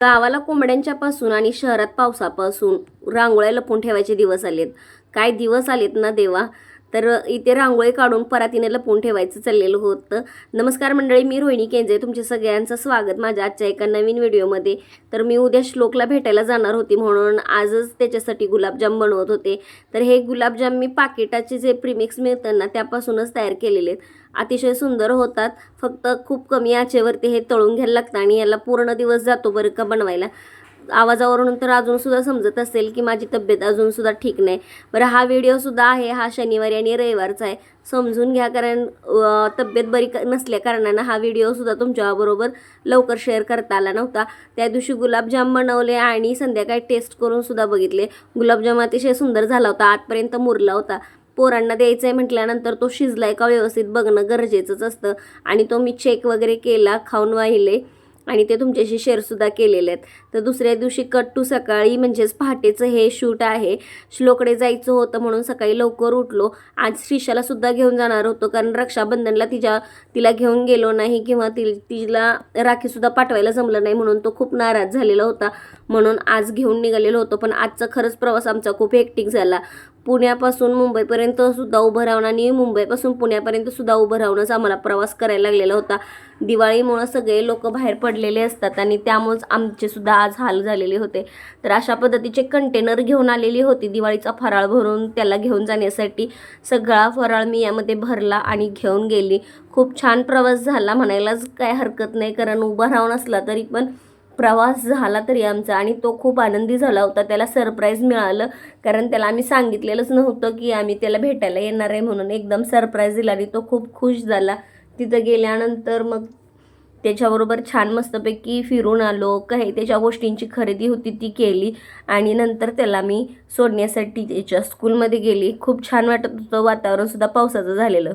गावाला कोंबड्यांच्या पासून आणि शहरात पावसापासून रांगोळ्या लपून ठेवायचे दिवस आलेत. काय दिवस आलेत ना देवा? तर इथे रांगोळी काढून परातीने लपून ठेवायचं चाललेलं होतं. नमस्कार मंडळी मी रोहिणी केंजे. तुमच्या सगळ्यांचं स्वागत माझ्या आजच्या एका नवीन व्हिडिओमध्ये. तर मी उद्या श्लोकला भेटायला जाणार होती म्हणून आजच त्याच्यासाठी गुलाबजाम बनवत होते. तर हे गुलाबजाम मी पाकिटाचे जे प्रीमिक्स मिळतं ना त्यापासूनच तयार केलेले आहेत. अतिशय सुंदर होतात. फक्त खूप कमी आचेवरती हे तळून घ्यायला लागतं आणि याला पूर्ण दिवस जातो बरं का बनवायला. आवाजावरून तर अजूनसुद्धा समजत असेल की माझी तब्येत अजूनसुद्धा ठीक नाही. बरं हा व्हिडिओसुद्धा आहे हा शनिवारी आणि रविवारचा आहे. समजून घ्या कारण तब्येत बरी क- नसल्या कारणानं हा व्हिडिओसुद्धा तुमच्याबरोबर लवकर शेअर करता आला नव्हता. त्या दिवशी गुलाबजाम बनवले आणि संध्याकाळी टेस्ट करूनसुद्धा बघितले. गुलाबजाम अतिशय सुंदर झाला होता आतपर्यंत मुरला होता. पोरांना द्यायचं आहे म्हटल्यानंतर तो शिजलाय का व्यवस्थित बघणं गरजेचंच असतं. आणि तो मी चेक वगैरे केला खाऊन वाहिले. आणि ते तुमच्याशी शेअरसुद्धा केलेले आहेत. तर दुसऱ्या दिवशी कट टू सकाळी म्हणजेच पहाटेचं हे शूट आहे. श्लोकडे जायचं होतं म्हणून सकाळी लवकर उठलो. आज श्रीशालासुद्धा घेऊन जाणार होतो कारण रक्षाबंधनला तिच्या तिला घेऊन गेलो नाही किंवा ति तिला राखीसुद्धा पाठवायला जमलं नाही म्हणून तो खूप नाराज झालेला होता. म्हणून आज घेऊन निघालेलो होतो. पण आजचा खरंच प्रवास आमचा खूप हेक्टिक झाला. पुण्यापासून मुंबईपर्यंत सुद्धा उभं राहून आणि मुंबईपासून पुण्यापर्यंत सुद्धा उभं राहूनच आम्हाला प्रवास करायला लागलेला होता. दिवाळीमुळं सगळे लोक बाहेर पडलेले असतात आणि त्यामुळेच आमचे सुद्धा आज हाल झालेले होते. तर अशा पद्धतीचे कंटेनर घेऊन आलेली होती. दिवाळीचा फराळ भरून त्याला घेऊन जाण्यासाठी सगळा फराळ मी यामध्ये भरला आणि घेऊन गेली. खूप छान प्रवास झाला म्हणायलाच काय हरकत नाही. कारण उभं राहून असला तरी पण प्रवास झाला तरी आमचा आणि तो खूप आनंदी झाला होता. त्याला सरप्राईज मिळालं. कारण त्याला आम्ही सांगितलेलंच नव्हतं की आम्ही त्याला भेटायला येणार आहे म्हणून एकदम सरप्राईज दिला आणि तो खूप खुश झाला. तिथं गेल्यानंतर मग त्याच्याबरोबर छान मस्तपैकी फिरून आलो. काही त्याच्या गोष्टींची खरेदी होती ती केली आणि नंतर त्याला मी सोडण्यासाठी त्याच्या स्कूलमध्ये गेली. खूप छान वाटत होतं. वातावरणसुद्धा पावसाचं झालेलं.